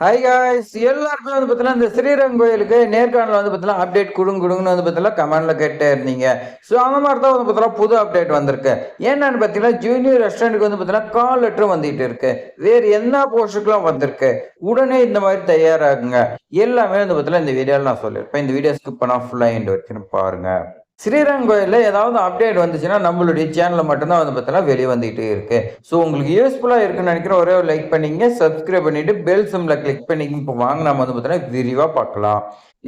Hi guys எல்லாருக்குமே வந்து பார்த்தீங்கன்னா இந்த ஸ்ரீரங்கம் கோயிலுக்கு நேர்காணல் வந்து பார்த்தீங்கன்னா அப்டேட் கொடுங்க கொடுங்கன்னு வந்து பார்த்தீங்கன்னா கமெண்ட்ல கேட்டே இருந்தீங்க. ஸோ அந்த மாதிரி தான் வந்து பார்த்தீங்கன்னா புது அப்டேட் வந்திருக்கு. என்னன்னு பார்த்தீங்கன்னா ஜூனியர் ரெஸ்டாரண்ட்டுக்கு வந்து பார்த்தீங்கன்னா கால் லெட்டர் வந்துகிட்டு இருக்கு. வேறு என்ன போஸ்ட்டுக்கெல்லாம் வந்திருக்கு? உடனே இந்த மாதிரி தயாராகுங்க. எல்லாமே வந்து பார்த்தீங்கன்னா இந்த வீடியோவில் நான் சொல்லியிருப்பேன். இந்த வீடியோ ஸ்கிப் பண்ணால் ஃபுல்லாக எண்டு வச்சுன்னு பாருங்க. ஸ்ரீரங்கம் கோயிலில் ஏதாவது அப்டேட் வந்துச்சுன்னா நம்மளுடைய சேனலில் மட்டும்தான் வந்து பார்த்தீங்கன்னா வெளியே வந்துகிட்டே இருக்கு. ஸோ உங்களுக்கு யூஸ்ஃபுல்லாக இருக்குன்னு நினைக்கிற ஒரே ஒரு லைக் பண்ணிங்க சப்ஸ்கிரைப் பண்ணிட்டு பெல் சிம்ல கிளிக் பண்ணிங்க. இப்போ வாங்க நம்ம வந்து பார்த்தீங்கன்னா விரிவாக பார்க்கலாம்.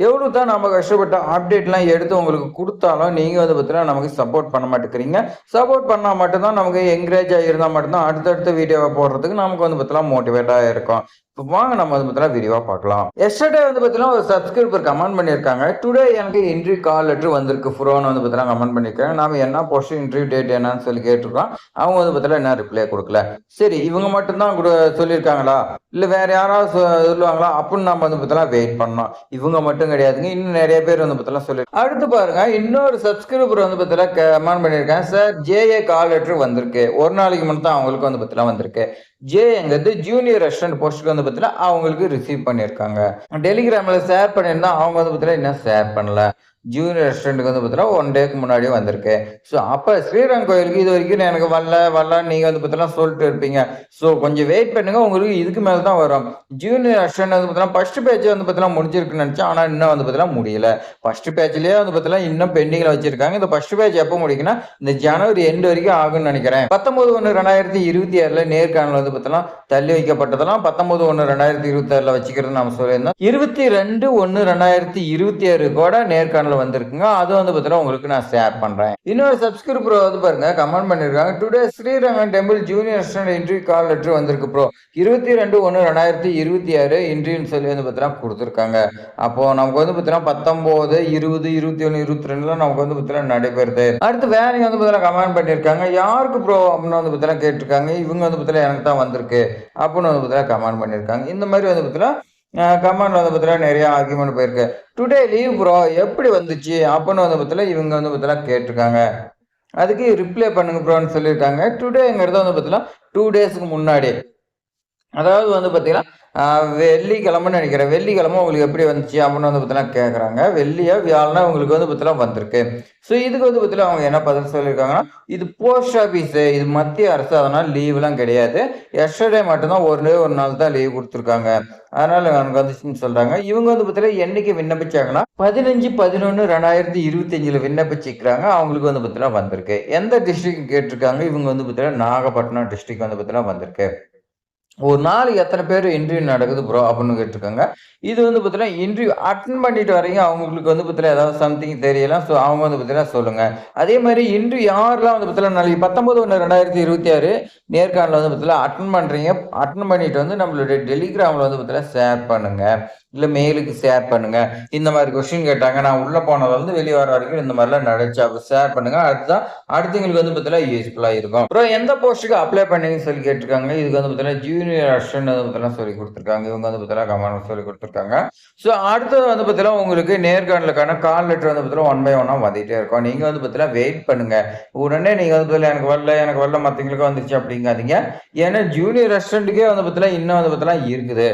எவ்வளோ தான் நம்ம கஷ்டப்பட்ட அப்டேட்லாம் எடுத்து உங்களுக்கு கொடுத்தாலும் நீங்கள் வந்து பார்த்தீங்கன்னா நமக்கு சப்போர்ட் பண்ண மாட்டேங்கிறீங்க. சப்போர்ட் பண்ணால் மட்டும்தான் நமக்கு என்கரேஜ் ஆகியிருந்தால் மட்டும்தான் அடுத்தடுத்த வீடியோவை போடுறதுக்கு நமக்கு வந்து பார்த்தீங்கன்னா மோட்டிவேட்டாக இருக்கும். வாங்க நம்ம வந்து பார்த்தீங்கன்னா விரிவாக பார்க்கலாம். எஸ்டர்டே வந்து பார்த்தீங்கன்னா ஒரு சப்ஸ்கிரிப்பர் கமெண்ட் பண்ணியிருக்காங்க. டுடே எனக்கு இன்டர்வியூ கால் லெட்டர் வந்திருக்கு. ஃபுரோன்னு வந்து பார்த்தீங்கன்னா கமெண்ட் பண்ணியிருக்காங்க. நாம என்ன போஸ்ட் இன்டர்வியூ டேட் என்னன்னு சொல்லி கேட்டிருக்கோம். அவங்க வந்து பார்த்தீங்கன்னா என்ன ரிப்ளை கொடுக்கல. சரி இவங்க மட்டும்தான் கூட சொல்லியிருக்காங்களா? இல்லை வேற யாராவது சொல்லுவாங்களா? அப்படின்னு நம்ம வந்து பார்த்தீங்கன்னா வெயிட் பண்ணோம். இவங்க மட்டும் கிடையாதுங்க. இன்னும் நிறைய பேர் வந்து பார்த்தீங்கன்னா சொல்லி அடுத்து பாருங்க. இன்னொரு சப்ஸ்கிரிப்பர் வந்து பார்த்தீங்கன்னா கமெண்ட் பண்ணியிருக்காங்க. சார் ஜேஏ கால் லெட்டர் வந்திருக்கு. ஒரு நாளைக்கு மட்டும் தான் அவங்களுக்கு வந்து பார்த்தீங்கன்னா வந்திருக்கு. ஜேங்கிறது ஜூனியர் ரெஸ்டாரண்ட் போஸ்ட்டுக்கு வந்து பார்த்தீங்கன்னா அவங்களுக்கு ரிசீவ் பண்ணியிருக்காங்க டெலிகிராமில் ஷேர் பண்ணியிருந்தா அவங்க வந்து பார்த்தீங்கன்னா இன்னும் ஷேர் பண்ணல? ஜூனியர் ரெஸ்டாரண்ட்டுக்கு வந்து பார்த்தீங்கன்னா ஒன் டேக்கு முன்னாடியே வந்திருக்கு. ஸோ அப்போ ஸ்ரீரங்கம் கோயிலுக்கு இது வரைக்கும் எனக்கு வரல வரல நீங்கள் வந்து பார்த்தீங்கன்னா சொல்லிட்டு இருப்பீங்க. ஸோ கொஞ்சம் வெயிட் பண்ணுங்க உங்களுக்கு இதுக்கு மேலே தான் வரும். ஜூனியர் ரெஸ்டாரண்ட் வந்து பார்த்தீங்கன்னா ஃபர்ஸ்ட் பேஜ் வந்து பார்த்தீங்கன்னா முடிஞ்சிருக்குன்னு நினச்சேன் ஆனால் இன்னும் வந்து பார்த்தீங்கன்னா முடியல. ஃபர்ஸ்ட் பேஜ்லேயே வந்து பார்த்தீங்கன்னா இன்னும் பெண்டிங்கில் வச்சிருக்காங்க. இந்த ஃபர்ஸ்ட் பேஜ் எப்போ முடிக்குன்னா இந்த ஜனவரி எண்டு வரைக்கும் ஆகும்னு நினைக்கிறேன். பத்தொம்பது ஒன்று ரெண்டாயிரத்தி இருபத்தி ஆறில் நேர்காணல் வந்து பார்த்தீங்கன்னா தள்ளி வைக்கப்பட்டதெல்லாம் பத்தொன்பது ஒன்று ரெண்டாயிரத்தி இருபத்தி ஆறில் வச்சுக்கிறது நம்ம சொல்லியிருந்தோம். இருபத்தி ரெண்டு ஒன்று ரெண்டாயிரத்தி இருபத்தி ஆறு கூட நேர்காணல் வந்திருக்குங்க அது வந்து பார்த்தீங்கன்னா உங்களுக்கு நான் ஷேர் பண்ணுறேன் இன்னொரு சப்ஸ்கிரைபர் வந்து பாருங்க கமெண்ட் பண்ணியிருக்காங்க today Srirangam temple junior standard interview call letter வந்திருக்கு ப்ரோ இருபத்தி ரெண்டு ஒன்று ரெண்டாயிரத்தி இருபத்தி ஆறு இன்ட்ரின்னு சொல்லி வந்து பார்த்தீங்கன்னா கொடுத்துருக்காங்க. அப்போ நமக்கு வந்து பார்த்தீங்கன்னா பத்தொம்போது இருபது இருபத்தி ஒன்று இருபத்தி ரெண்டுல நமக்கு வந்து பார்த்தீங்கன்னா நடைபெறுது. அடுத்து வேற வந்து பார்த்தீங்கன்னா கமெண்ட் பண்ணியிருக்காங்க யாருக்கு ப்ரோ அப்படின்னு வந்து பார்த்தீங்கன்னா கேட்டிருக்காங்க. இவங்க வந்து பார்த்தீங்கன்னா எனக்கு தான் வந்திருக்கு. அப்படின்னு வந்து பார்த்தீங்கன்னா கமெண்ட் பண்ணியிருக்காங்க இந்த மாதிரி வந்து பார்த்தீங்கன்னா கமெண்ட் வந்து பார்த்தீங்கன்னா நிறைய ஆர்குமெண்ட் போயிருக்கு. டுடே லீவ் ப்ரோ எப்படி வந்துச்சு? அப்படின்னு வந்து பார்த்தீங்கன்னா இவங்க வந்து பார்த்தீங்கன்னா கேட்டிருக்காங்க. அதுக்கு ரிப்ளை பண்ணுங்க ப்ரோன்னு சொல்லியிருக்காங்க. டுடேங்கிறது வந்து பார்த்தீங்கன்னா டூ டேஸ்க்கு முன்னாடி. அதாவது வந்து பார்த்தீங்கன்னா வெள்ளிக்கிழமைன்னு நினைக்கிறேன். வெள்ளிக்கிழமை உங்களுக்கு எப்படி வந்துச்சு அப்படின்னு வந்து பார்த்தீங்கன்னா கேட்குறாங்க வெள்ளியா வியாழனா உங்களுக்கு வந்து பார்த்தீங்கன்னா வந்திருக்கு. ஸோ இதுக்கு வந்து பார்த்தீங்கன்னா அவங்க என்ன பதில் சொல்லியிருக்காங்கன்னா இது போஸ்ட் ஆஃபீஸு இது மத்திய அரசு அதனால் லீவ்லாம் கிடையாது. எஸ்டர்டே மட்டும்தான் ஒரு நாள் ஒரு நாள் தான் லீவ் கொடுத்துருக்காங்க. அதனால எனக்கு வந்துச்சுன்னு சொல்கிறாங்க இவங்க வந்து பார்த்தீங்கன்னா என்னைக்கு விண்ணப்பிச்சாங்கன்னா பதினஞ்சு பதினொன்று ரெண்டாயிரத்தி இருபத்தஞ்சில் விண்ணப்பிச்சிக்கிறாங்க அவங்களுக்கு வந்து பார்த்தீங்கன்னா வந்திருக்கு. எந்த டிஸ்ட்ரிக்ட் கேட்டிருக்காங்க? இவங்க வந்து பார்த்தீங்கன்னா நாகப்பட்டினம் டிஸ்ட்ரிக்ட் வந்து பார்த்தீங்கன்னா வந்திருக்கு. ஒரு நாளைக்கு எத்தனை பேர் இன்டர்வியூ நடக்குது ப்ரோ அப்படின்னு கேட்டிருக்காங்க. இது வந்து பார்த்தீங்கன்னா இன்டர்வியூ அட்டன் பண்ணிட்டு வரீங்க அவங்களுக்கு வந்து பார்த்தீங்கன்னா ஏதாவது சம்திங் தெரியலாம் ஸோ அவங்க வந்து பார்த்தீங்கன்னா சொல்லுங்க. அதே மாதிரி இன்டர்வியூ யாரெல்லாம் வந்து பார்த்தீங்கன்னா நாளைக்கு பத்தொன்பது ஒன்று ரெண்டாயிரத்தி இருபத்தி ஆறு நேர்காணல் வந்து பார்த்தீங்கன்னா அட்டன் பண்ணுறீங்க அட்டன் பண்ணிட்டு வந்து நம்மளுடைய டெலிகிராமில் வந்து பார்த்தீங்கன்னா ஷேர் பண்ணுங்க. இல்லை மெயிலுக்கு ஷேர் பண்ணுங்க இந்த மாதிரி கொஸ்டின் கேட்டாங்க நான் உள்ள போனதுல இருந்து வெளியே வர வரைக்கும் இந்த மாதிரிலாம் நடந்துச்சு அப்போ ஷேர் பண்ணுங்க அதுதான் அடுத்தவங்களுக்கு வந்து பார்த்தீங்கன்னா யூஸ்ஃபுல்லாக இருக்கும் அப்புறம் எந்த போஸ்ட்டுக்கு அப்ளை பண்ணீங்கன்னு சொல்லி கேட்டிருக்காங்க இதுக்கு வந்து பார்த்தீங்கன்னா ஜூனியர் அசிஸ்டன்ட் வந்து பார்த்தீங்கன்னா சொல்லி கொடுத்துருக்காங்க இவங்க வந்து பார்த்தீங்கன்னா கமெண்ட் சொல்லி கொடுத்துருக்காங்க ஸோ அடுத்தது வந்து பார்த்தீங்கன்னா உங்களுக்கு நேர்காணலுக்கான கால் லெட்டர் வந்து பார்த்தீங்கன்னா ஒன் பை ஒன்னாக வந்துகிட்டே இருக்கும் நீங்கள் வந்து பார்த்தீங்கன்னா வெயிட் பண்ணுங்க உடனே நீங்கள் வந்து பார்த்தீங்கன்னா எனக்கு வரல எனக்கு வரல மற்றவங்களுக்கு வந்துருச்சு அப்படிங்காதீங்க ஏன்னா ஜூனியர் ரெஸ்டாரண்ட்டுக்கே வந்து பார்த்தீங்கன்னா இன்னும் வந்து பார்த்தீங்கன்னா இருக்குது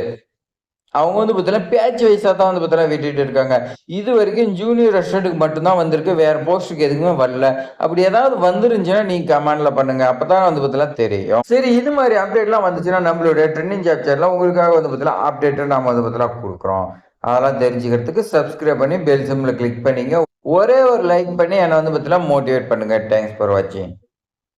அவங்க வந்து பார்த்தீங்கன்னா பேட்ச் வைஸாக தான் வந்து பார்த்தீங்கன்னா விட்டுட்டு இருக்காங்க. இது வரைக்கும் ஜூனியர் ரெஸ்டாரண்ட்டுக்கு மட்டும்தான் வந்திருக்கு. வேற போஸ்ட்டுக்கு எதுக்குமே வரல. அப்படி ஏதாவது வந்துருந்துச்சுன்னா நீங்கள் கமெண்ட்ல பண்ணுங்க. அப்பதான் வந்து பார்த்தீங்கன்னா தெரியும். சரி இது மாதிரி அப்டேட்லாம் வந்துச்சுன்னா நம்மளுடைய ட்ரெண்டிங் சாப்டர்ல உங்களுக்காக வந்து பார்த்தீங்கன்னா அப்டேட்டை நாம வந்து பார்த்தீங்கன்னா கொடுக்குறோம். அதெல்லாம் தெரிஞ்சுக்கிறதுக்கு சப்ஸ்கிரைப் பண்ணி பெல் சிம்ல கிளிக் பண்ணிங்க. ஒரே ஒரு லைக் பண்ணி என்னை வந்து பார்த்தீங்கன்னா மோட்டிவேட் பண்ணுங்க. தேங்க்ஸ் ஃபார் வாட்சிங்